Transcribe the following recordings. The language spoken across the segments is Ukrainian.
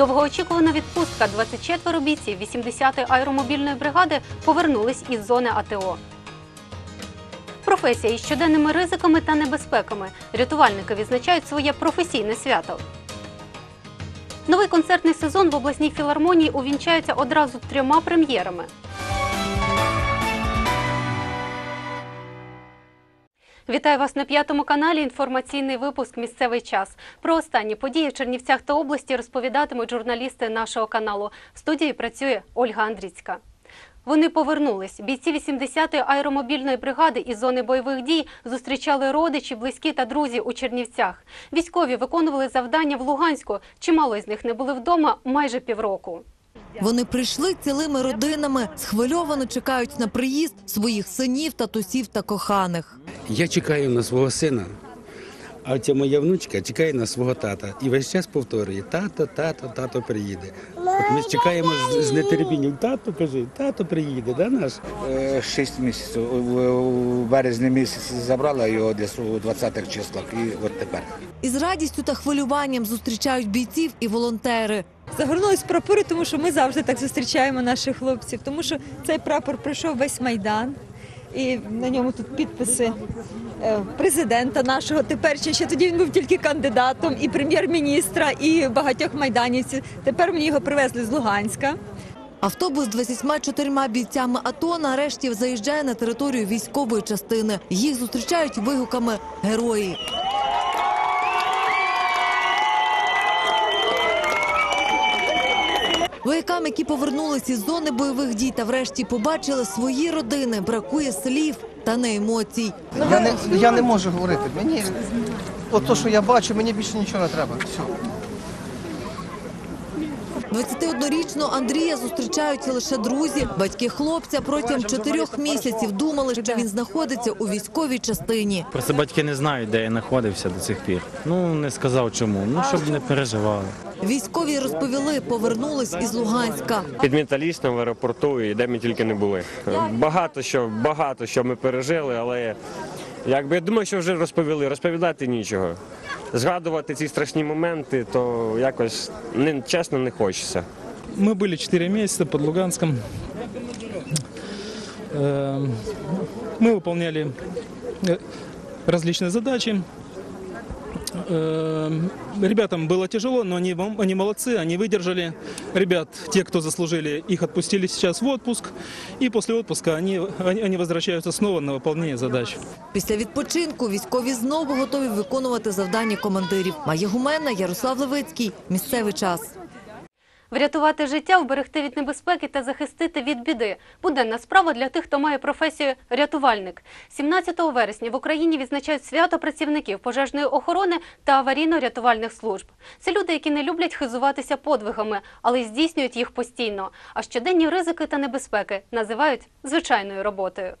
Довгоочікувана відпустка 24 бійців 80-ї аеромобільної бригади повернулись із зони АТО. Професія із щоденними ризиками та небезпеками. Рятувальники відзначають своє професійне свято. Новий концертний сезон в обласній філармонії увінчається одразу трьома прем'єрами. Вітаю вас на п'ятому каналі. Інформаційний випуск Місцевий час. Про останні події в Чернівцях та області розповідатимуть журналісти нашого каналу. В студії працює Ольга Андріцька. Вони повернулись. Бійці 80-ї аеромобільної бригади із зони бойових дій зустрічали родичі, близькі та друзі у Чернівцях. Військові виконували завдання в Луганську. Чимало з них не були вдома майже півроку. Вони прийшли цілими родинами, схвильовано чекають на приїзд своїх синів, татусів та коханих. Я чекаю на свого сина, а ця моя внучка чекає на свого тата. І весь час повторює: тато, тато, тато приїде. От ми чекаємо з, з нетерпінням. Тато каже, тато приїде, да наш? Е, Шість місяців. У- У березні місяці забрала його десь у 20-х числах і от тепер. Із радістю та хвилюванням зустрічають бійців і волонтери. Загорнулись прапори, тому що ми завжди так зустрічаємо наших хлопців, тому що цей прапор пройшов весь майдан, і на ньому тут підписи е, президента нашого. Тепер ще, тоді він був тільки кандидатом, і прем'єр-міністра, і багатьох майданівців. Тепер мені його привезли з Луганська. Автобус з 24 бійцями АТО нарешті заїжджає на територію військової частини. Їх зустрічають вигуками герої. Воякам, які повернулися із зони бойових дій та врешті побачили свої родини, бракує слів та не емоцій. Я не, я не можу говорити. Мені от то, що я бачу, мені більше нічого не треба. Все. 21-річного Андрія зустрічають лише друзі. Батьки хлопця протягом чотирьох місяців думали, що він знаходиться у військовій частині. Просто батьки не знають, де я знаходився до цих пір. Ну не сказав чому. Ну щоб не переживали. Військові розповіли, повернулись із Луганська. під металістом в аеропорту і де ми тільки не були. Багато що, багато що ми пережили, але якби я думаю, що вже розповіли. Розповідати нічого Згадувати ці страшні моменти, то якось не чесно не хочеться. Мы были 4 месяца под Луганском. Э, Мы выполняли э, различные задачи. Э, Ребятам было тяжело, но они, вам- они молодцы, они выдержали. Ребят, те, кто заслужили, их отпустили сейчас в отпуск. И после отпуска они, они, они возвращаются снова на выполнение задач. Після відпочинку військові знову готові виконувати завдання командирів. Має гумена Ярослав Левицький. Місцевий час. Врятувати життя, вберегти від небезпеки та захистити від біди буденна справа для тих, хто має професію рятувальник. 17 вересня в Україні відзначають свято працівників пожежної охорони та аварійно-рятувальних служб. Це люди, які не люблять хизуватися подвигами, але здійснюють їх постійно. А щоденні ризики та небезпеки називають звичайною роботою.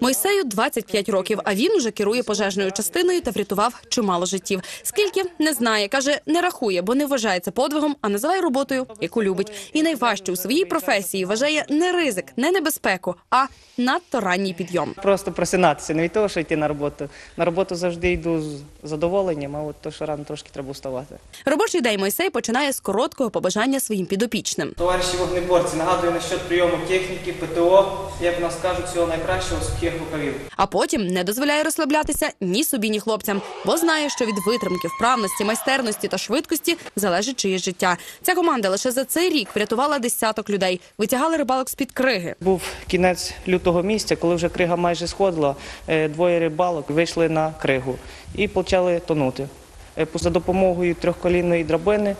Мойсею 25 років, а він уже керує пожежною частиною та врятував чимало життів. Скільки не знає, каже, не рахує, бо не вважає це подвигом, а називає роботою, яку любить. І найважче у своїй професії вважає не ризик, не небезпеку, а надто ранній підйом. Просто просинатися, не від того, що йти на роботу. На роботу завжди йду з задоволенням, а от то, що рано трошки треба вставати. Робочий день Мойсей починає з короткого побажання своїм підопічним. Товариші вогнеборці, нагадую насчет прийому техніки, ПТО, як в нас кажуть, всього найкращого сухих рукавів. А потім не дозволяє розслаблятися ні собі, ні хлопцям, бо знає, що від витримки, вправності, майстерності та швидкості залежить чиєсь життя. Ця команда лише за цей рік врятувала десяток людей, витягали рибалок з під криги. Був кінець лютого місяця, коли вже крига майже сходила, е, двоє рибалок вийшли на кригу і почали тонути. Е, За допомогою трьохколінної драбини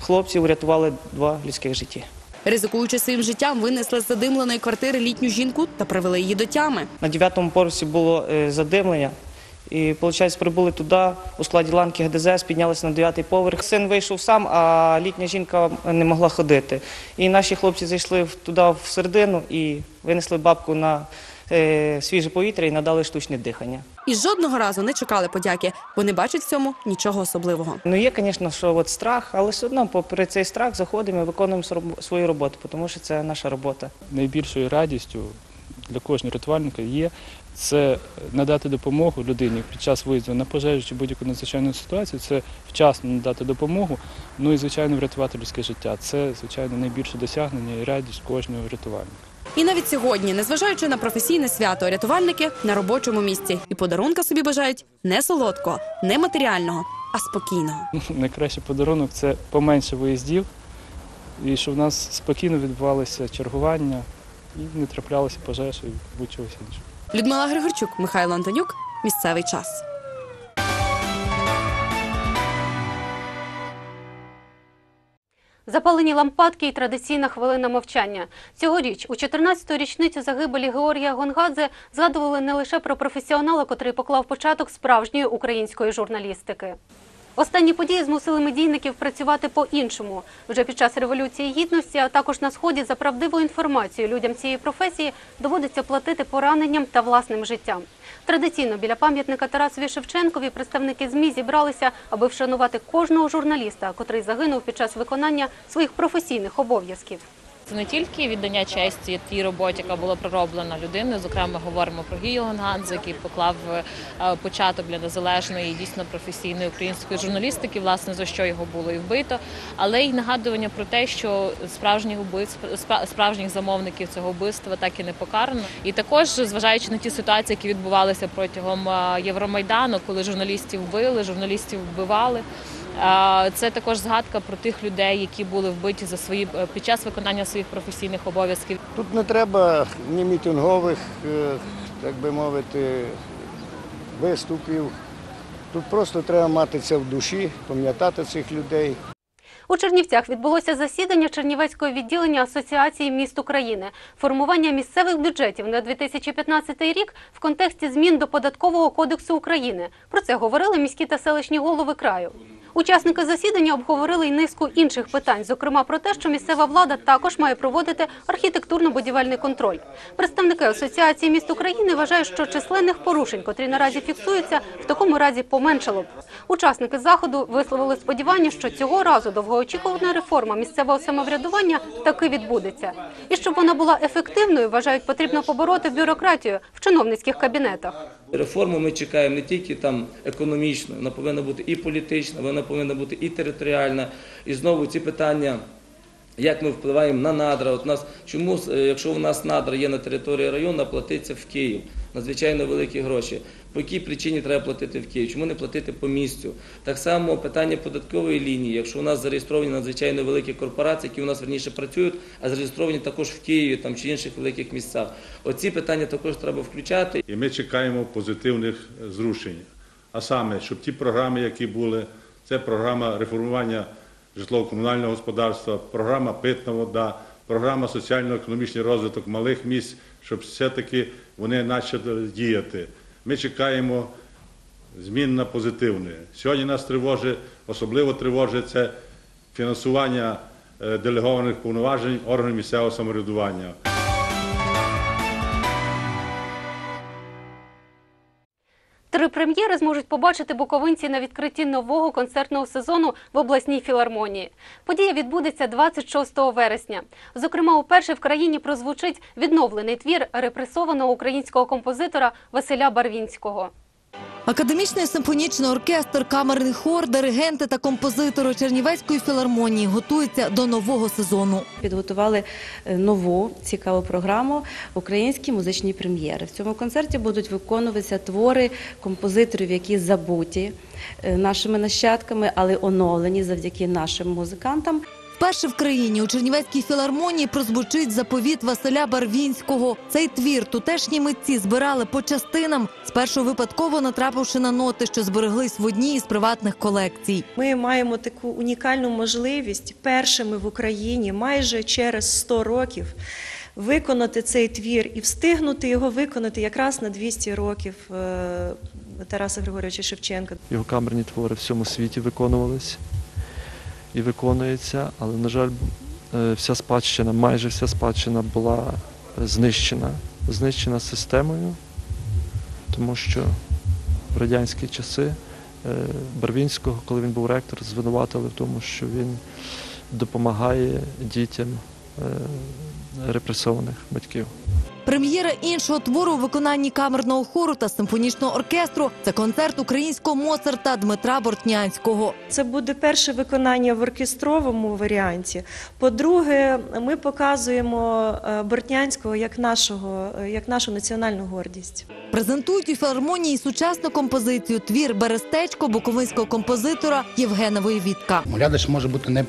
хлопці врятували два людських життя. Ризикуючи своїм життям, винесли з задимленої квартири літню жінку та привели її до тями. На дев'ятому поверсі було е, задимлення. І, виходить, прибули туди у складі ланки ГДЗС, піднялися на дев'ятий поверх. Син вийшов сам, а літня жінка не могла ходити. І наші хлопці зайшли туди всередину і винесли бабку на свіже повітря і надали штучне дихання. І жодного разу не чекали подяки, бо не бачать в цьому нічого особливого. Ну є, звісно, що от страх, але все одно, попри цей страх, заходимо і виконуємо свою роботу, тому що це наша робота. Найбільшою радістю для кожного рятувальника є це надати допомогу людині під час виїзду на пожежу чи будь-яку надзвичайну ситуацію. Це вчасно надати допомогу. Ну і звичайно врятувати людське життя. Це звичайно найбільше досягнення і радість кожного рятувальника. І навіть сьогодні, незважаючи на професійне свято, рятувальники на робочому місці і подарунка собі бажають не солодкого, не матеріального, а спокійного. Найкращий подарунок це поменше виїздів, і щоб в нас спокійно відбувалося чергування і не траплялося пожеж і будь-чогось іншого. Людмила Григорчук, Михайло Антонюк. Місцевий час. Запалені лампадки і традиційна хвилина мовчання. Цьогоріч, у 14-ту річницю загибелі Георгія Гонгадзе, згадували не лише про професіонала, котрий поклав початок справжньої української журналістики. Останні події змусили медійників працювати по-іншому. Вже під час революції гідності, а також на сході за правдиву інформацію людям цієї професії доводиться платити пораненням та власним життям. Традиційно біля пам'ятника Тарасові Шевченкові представники ЗМІ зібралися, аби вшанувати кожного журналіста, котрий загинув під час виконання своїх професійних обов'язків. Це не тільки віддання честі тій роботі, яка була пророблена людиною. Зокрема, говоримо про Гію Гонгадзе, який поклав е, початок для незалежної дійсно професійної української журналістики, власне за що його було і вбито, але й нагадування про те, що справжніх вбивств справжніх замовників цього вбивства так і не покарано. І також зважаючи на ті ситуації, які відбувалися протягом е, Євромайдану, коли журналістів вбили, журналістів вбивали. Це також згадка про тих людей, які були вбиті за свої е, під час виконання своїх професійних обов'язків. Тут не треба ні мітингових, е, так би мовити, виступів. Тут просто треба мати це в душі, пам'ятати цих людей. У Чернівцях відбулося засідання Чернівецького відділення Асоціації міст України. Формування місцевих бюджетів на 2015 рік в контексті змін до податкового кодексу України. Про це говорили міські та селищні голови краю. Учасники засідання обговорили й низку інших питань, зокрема про те, що місцева влада також має проводити архітектурно-будівельний контроль. Представники Асоціації міст України вважають, що численних порушень, котрі наразі фіксуються, в такому разі поменшало б. Учасники заходу висловили сподівання, що цього разу довгоочікувана реформа місцевого самоврядування таки відбудеться. І щоб вона була ефективною, вважають, потрібно побороти бюрократію в чиновницьких кабінетах. Реформу ми чекаємо не тільки там економічно, вона повинна бути і політична, вона повинна бути і територіальна. І знову ці питання, як ми впливаємо на надра. От нас чому, е, якщо у нас надра є на території району, платиться в Київ надзвичайно великі гроші. По якій причині треба платити в Київ? Чому не платити по місцю? Так само питання податкової лінії. Якщо у нас зареєстровані надзвичайно великі корпорації, які у нас верніше працюють, а зареєстровані також в Києві там чи інших великих місцях. Оці питання також треба включати. І ми чекаємо позитивних зрушень. А саме, щоб ті програми, які були, це програма реформування житлово-комунального господарства, програма питна вода, програма соціально-економічний розвиток малих місць, щоб все-таки вони почали діяти. Ми чекаємо змін на позитивне. Сьогодні нас тривожить, особливо тривожить це фінансування е, делегованих повноважень органів місцевого самоврядування. Три прем'єри зможуть побачити буковинці на відкритті нового концертного сезону в обласній філармонії. Подія відбудеться 26 вересня. Зокрема, уперше в країні прозвучить відновлений твір репресованого українського композитора Василя Барвінського. Академічний симфонічний оркестр, камерний хор, диригенти та композитори Чернівецької філармонії готуються до нового сезону. Підготували е, нову цікаву програму Українські музичні прем'єри. В цьому концерті будуть виконуватися твори композиторів, які забуті е, нашими нащадками, але оновлені завдяки нашим музикантам. Вперше в країні у Чернівецькій філармонії прозвучить заповіт Василя Барвінського. Цей твір тутешні митці збирали по частинам, спершу випадково натрапивши на ноти, що збереглись в одній із приватних колекцій. Ми маємо таку унікальну можливість першими в Україні майже через 100 років виконати цей твір і встигнути його виконати якраз на 200 років е, Тараса Григорьовича Шевченка. Його камерні твори в всьому світі виконувались і виконуються, але, на жаль, е, вся спадщина, майже вся спадщина була знищена. Знищена системою, тому що в радянські часи е, Барвінського, коли він був ректор, звинуватили в тому, що він допомагає дітям е, репресованих батьків. Прем'єра іншого твору у виконанні камерного хору та симфонічного оркестру це концерт українського Моцарта Дмитра Бортнянського. Це буде перше виконання в оркестровому варіанті. По-друге, ми показуємо е, Бортнянського як нашого, е, як нашу національну гордість. Презентують у філармонії сучасну композицію твір Берестечко буковинського композитора Євгена Воєвідка. Глядач може бути не,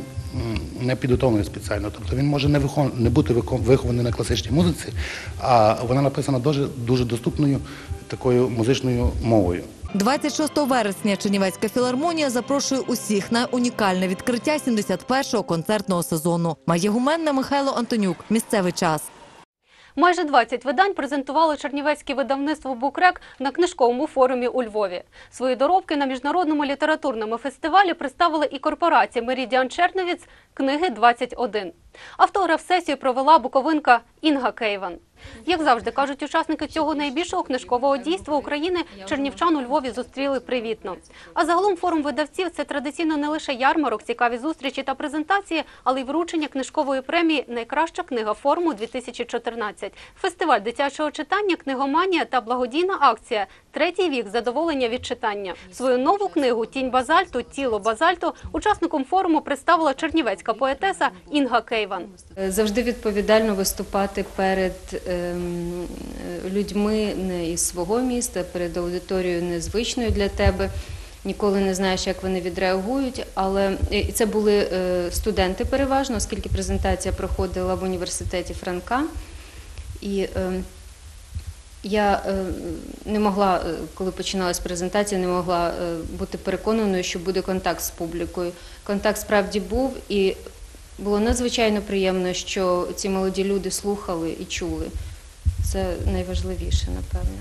не підготовлений спеціально, тобто він може не, вихон, не бути вихований на класичній музиці, а вона написана дуже, дуже доступною такою музичною мовою. 26 вересня Чернівецька філармонія запрошує усіх на унікальне відкриття 71-го концертного сезону. Має гуменна Михайло Антонюк. Місцевий час. Майже 20 видань презентувало чернівецьке видавництво «Букрек» на книжковому форумі у Львові. Свої доробки на міжнародному літературному фестивалі представили і корпорація Мерідіан Черновіц» книги 21. Автограф сесію провела буковинка Інга Кейван. Як завжди кажуть учасники цього найбільшого книжкового дійства України, чернівчан у Львові зустріли привітно. А загалом форум видавців це традиційно не лише ярмарок, цікаві зустрічі та презентації, але й вручення книжкової премії Найкраща книга форуму 2014 Фестиваль дитячого читання, книгоманія та благодійна акція Третій вік задоволення від читання. Свою нову книгу Тінь базальту, тіло базальту учасником форуму представила чернівецька поетеса Інга Кейван. Завжди відповідально виступати перед людьми не із свого міста, перед аудиторією незвичною для тебе. Ніколи не знаєш, як вони відреагують. Але і це були е, студенти переважно, оскільки презентація проходила в університеті Франка. І ем, я е, не могла, е, коли починалась презентація, не могла е, бути переконаною, що буде контакт з публікою. Контакт справді був, і було надзвичайно приємно, що ці молоді люди слухали і чули. Це найважливіше, напевно.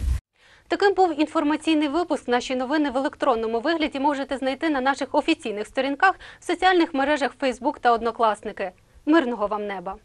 Таким був інформаційний випуск. Наші новини в електронному вигляді можете знайти на наших офіційних сторінках в соціальних мережах Facebook та Однокласники. Мирного вам неба!